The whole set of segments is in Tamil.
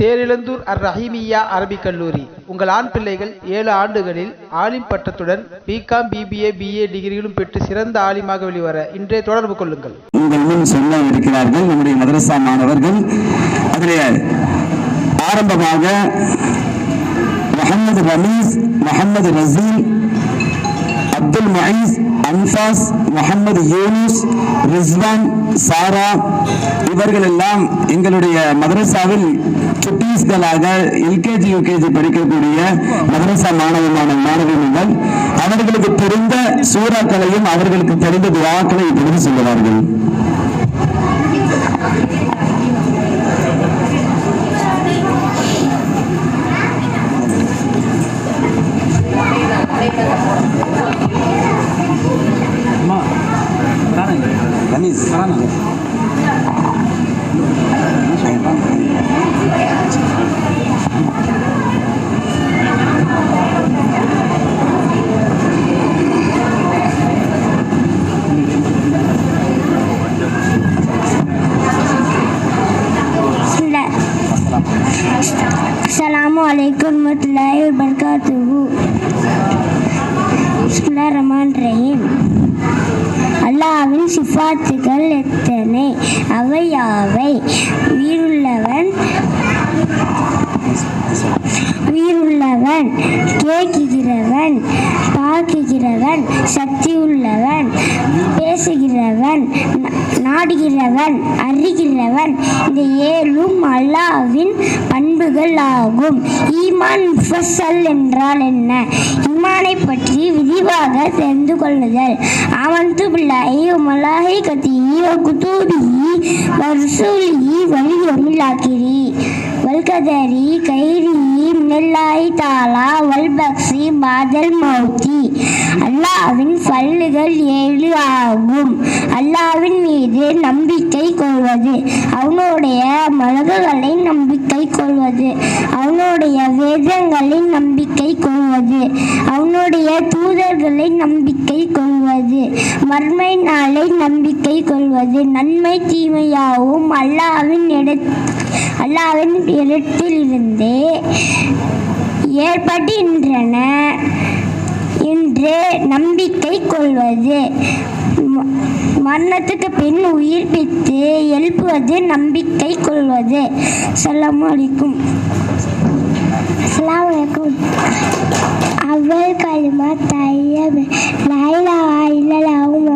தேரிழந்தூர் அர் ரஹீமியா அரபிக் கல்லூரி. உங்கள் ஆண் பிள்ளைகள் ஏழு ஆண்டுகளில் ஆலிம் பட்டத்துடன் பிகாம் பிபிஏ பிஏ டிகிரிகளும் பெற்று சிறந்த ஆலிமாக வெளிவர இன்றைய தொடர்பு கொள்ளுங்கள். உங்கள் முன் சொல்ல இருக்கிறார்கள் நம்முடைய மதரசா மாணவர்கள். அதிலே ஆரம்பமாக முகமது ரமீஸ் முகமது ரசீல் அப்துல் மஹீஸ் அன்பாஸ் முகமது யூனுஸ் ரிஸ்வான் சாரா இவர்கள் எல்லாம் எங்களுடைய மதரசாவில் சுட்டீஸ்களாக எல்கேஜி யூகேஜி படிக்கக்கூடிய மதரசா மாணவமான மாணவிகள் அவர்களுக்கு தெரிந்த சூறாக்களையும் அவர்களுக்கு தெரிந்த துவாக்களை இப்பொழுது சொல்லுவார்கள். ரமீஸ் அஸ்ஸலாமு அலைக்கும் வரமத்துல்லாஹி வபரகாத்துஹு சிபாத்துகள் எத்தனை? அவையாவை உயிருள்ளவன் உயிருள்ளவன் கேட்கிறவன் பார்க்குகிறவன் சக்தி உள்ளவன் பேசுகிறவன் நாடுகிறவன் அறிகிறவன் இந்த ஏழும் அல்லாவின் பண்புகள் ஆகும் ஈமான் முஃபஸ்ஸல் என்றால் என்ன? ஈமானை பற்றி விரிவாக தெரிந்து கொள்ளுதல். அவன்து பிள்ளாயி மலாஹி கத்தியி குத்தூபியி வர்சூலியி வலியுமில் ஆக்கிரி வல்கதரி கைரி மினல்லாஹி தாலா வல்பக்சி பாதல் மௌத்தி அல்லாவின் பல்லுகள் ஏழு ஆகும். அல்லாவின் மீது நம்பிக்கை கொள்வது. அவனுடைய மலகுகளை நம்பிக்கை கொள்வது. அவனுடைய வேதங்களை நம்பிக்கை கொள்வது. அவனுடைய தூதர்களை நம்பிக்கை கொள்வது. மர்மை நாளை நம்பிக்கை கொள்வது. நன்மை தீமையாகவும் அல்லாவின் இடத்து அல்லாவின் இடத்திலிருந்தே ஏற்படுகின்றன என்று நம்பிக்கை கொள்வது. மரணத்துக்கு பின் உயிர்ப்பித்து எழுப்புவது நம்பிக்கை கொள்வது. அஸ்ஸலாமு அலைக்கும். அஸ்ஸலாமு அலைக்கும். அவல் கலிமா தையப் இல்லலாவும்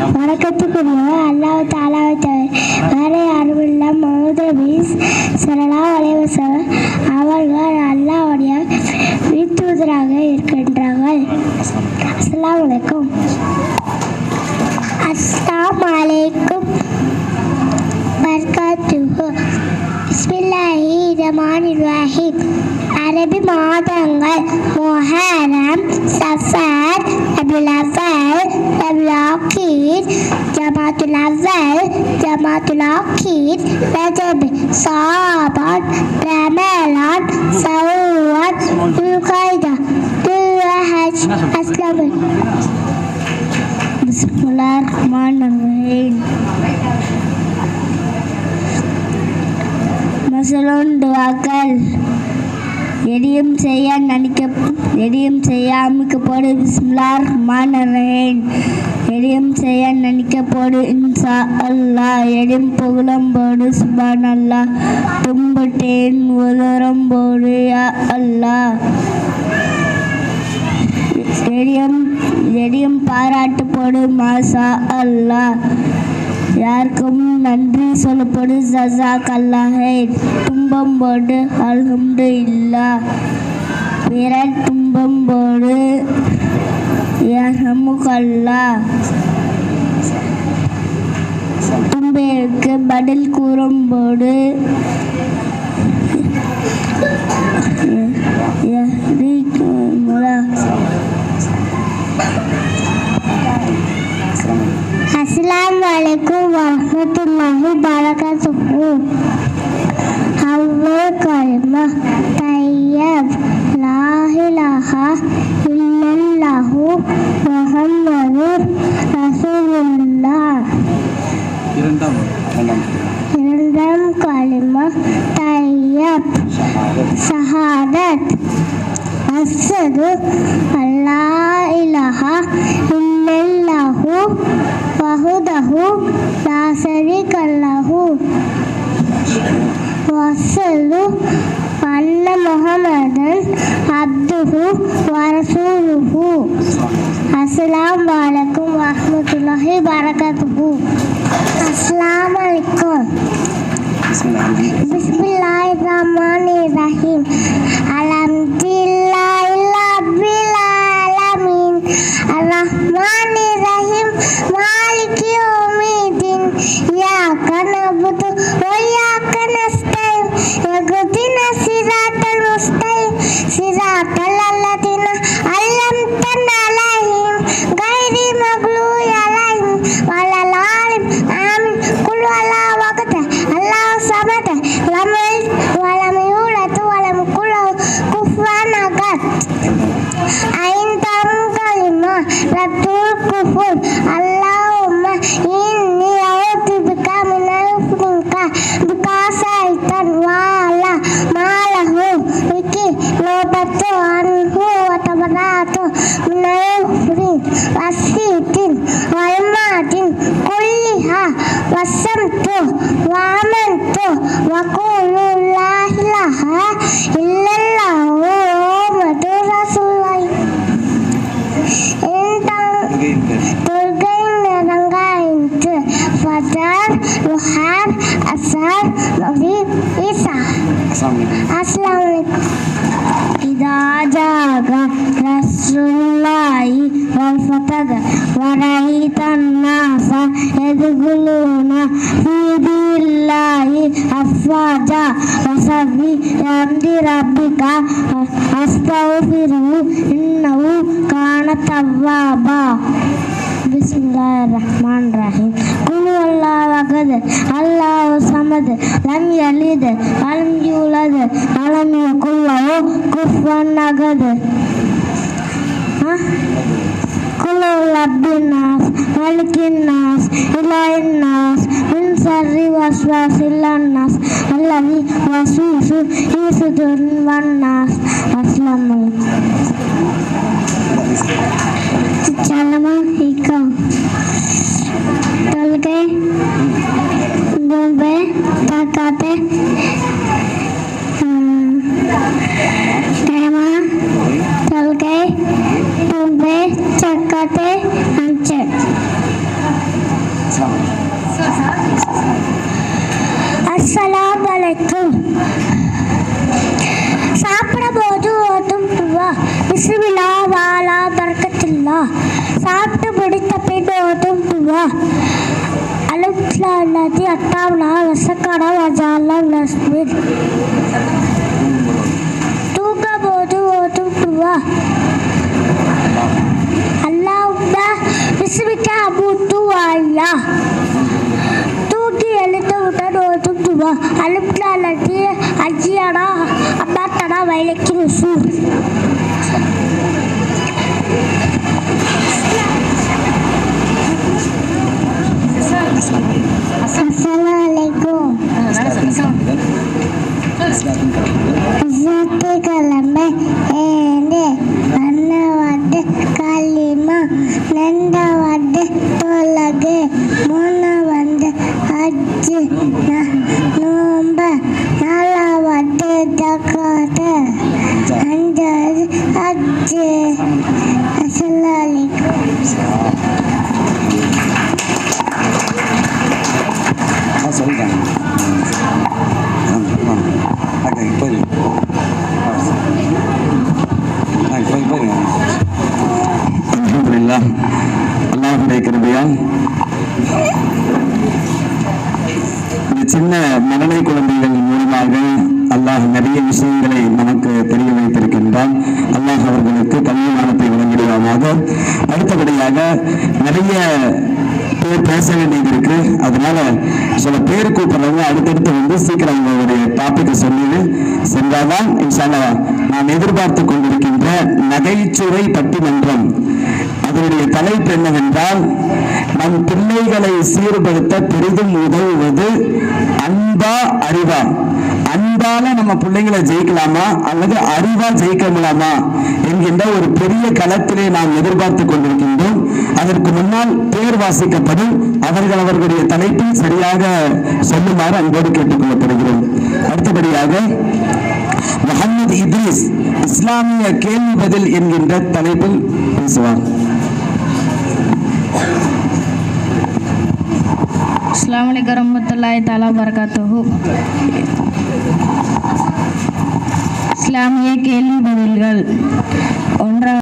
வணக்கத்துக்குரிய அல்லாஹ் தாலாவை தவிர வேற யாரும் இல்லை மௌத பீஸ் சரலா வலைவசம் அவர்கள் அல்லாவுடைய வீட்டுதராக இருக்கின்றார்கள். அஸ்லாம் வலைக்கும் அஸ்லாம் வலைக்கும் பர்காத்துஹு. பிஸ்மில்லாஹி ரஹ்மானிர் ரஹீம். அரபி மாதங்கள் Muharram suffer Rabiul Al-Aqid Jamaatul Awal Jamaatul Aqid Rajab Sabat Ramalan Sawat Al-Qaeda Al-Wahaj Aslam Bismillahirrahmanirrahim. Masalun Dua Kali எதையும் செய்ய நினைக்க எதையும் செய்ய அமைக்கப்போடு பிஸ்மிலார் மாணவன் எதையும் செய்ய நினைக்கப்போடு இன்சா அல்லா எதையும் புகழம்போடு சுபான் அல்லா தும்பட்டேன் உதரம்போடு யா அல்லா எதையும் எதையும் பாராட்டு போடு மாசா அல்லா யாருக்கும் நன்றி சொல்லப்படு. ஜசாக் அல்லாஹே துன்பம் போடு அல்ஹம்து இல்லா பிற துன்பம் போடு கல்லா துன்பேருக்கு பதில் கூறும்போது போடு இரண்டாம் இரண்டாம் கலிமா? தையப் சஹாதத் அஸ்ஸது அல்லா இலஹா இல்லல்லஹு வஹுதஹு லா ஷரீக అన్న మొహమ్మదన్ అబ్దుహు వరసూలుహు అస్సలం వాలకం వరహమతుల్లాహి వరకతుహు అస్సలం అలైకుం బిస్మిల్లాహిర్ రహమానిర్ రహీం అలా ورأيت الناس يدخلون في دين الله أفواجا فسبح بحمد ربك أستغفره إنه كان توابا بسم الله الرحمن الرحيم قل هو الله أحد الله الصمد لم يلد ولم يولد ولم يكن له one another. Hah? Kullu rabbin nas, malikin nas, ilahin nas, min sarri waswasil nas, allazi wasusu fi sudurin wan nas. Assalamualaikum. Assalamualaikum. சாப்பிடும்போது ஓதும் துவா பிஸ்மில்லா வாலா சாப்பிட்டு முடித்த பின் ஓதும் துவா அலுப்லா அல்லது அத்தாவுலா வசக்காரா வஜாலா லஸ்மின் போது ஓதும் துவா ஓதும் அலுப்லா அல்லது அஜியானா அம்மாத்தனா வயலுக்கு ருசூல் 记得明白，拿了我弟的课本，很着急，他去那里。அடுத்தபடியாக நிறைய பேர் பேச வேண்டியது இருக்கு அதனால சில பேர் கூப்பிடுறவங்க அடுத்தடுத்து வந்து சீக்கிரம் உங்களுடைய டாபிக்கை சொல்லிடு. சென்றாதான் இன்ஷால்லா நாம் எதிர்பார்த்து கொண்டிருக்கின்ற நகைச்சுவை பட்டிமன்றம். அதனுடைய தலைப்பு என்னவென்றால் நம் பிள்ளைகளை சீர்படுத்த பெரிதும் உதவுவது அன்பா அறிவா? அன்பால நம்ம பிள்ளைங்களை ஜெயிக்கலாமா? அல்லது அறிவா ஜெயிக்கலாமா? என்கின்ற ஒரு பெரிய களத்திலே நாம் எதிர்பார்த்து கொண்டிருக்கின்றோம். அதற்கு முன்னால் பேர் வாசிக்கப்படும் அவர்கள் அவர்களுடைய தலைப்பில் சரியாக சொல்லுமாறு அன்போடு கேட்டுக்கொள்ளப்படுகிறோம். அடுத்தபடியாக முகமது இத்ரிஸ் இஸ்லாமிய கேள்வி பதில் என்கின்ற தலைப்பில் பேசுவார். அஸ்ஸலாமு அலைக்கும் வரமத்துல்லாஹி தஆலா இஸ்லாமிய கேள்வி பதில்கள் ஒன்றாம்